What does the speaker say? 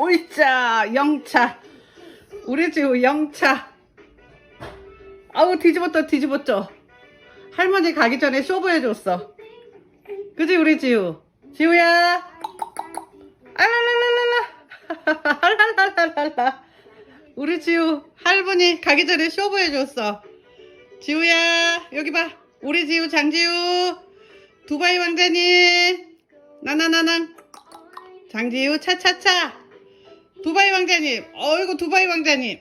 오이자 영차. 우리 지우 영차. 아우 뒤집었다 뒤집었죠. 할머니 가기 전에 쇼부해줬어. 그지 우리 지우? 지우야? 알랄랄랄랄라. 알랄랄랄라. 우리 지우 할머니 가기 전에 쇼부해줬어. 지우야 여기 봐. 우리 지우 장지우. 두바이 왕자님. 나나나나. 장지우 차차차 왕자님. 어이구 두바이 왕자님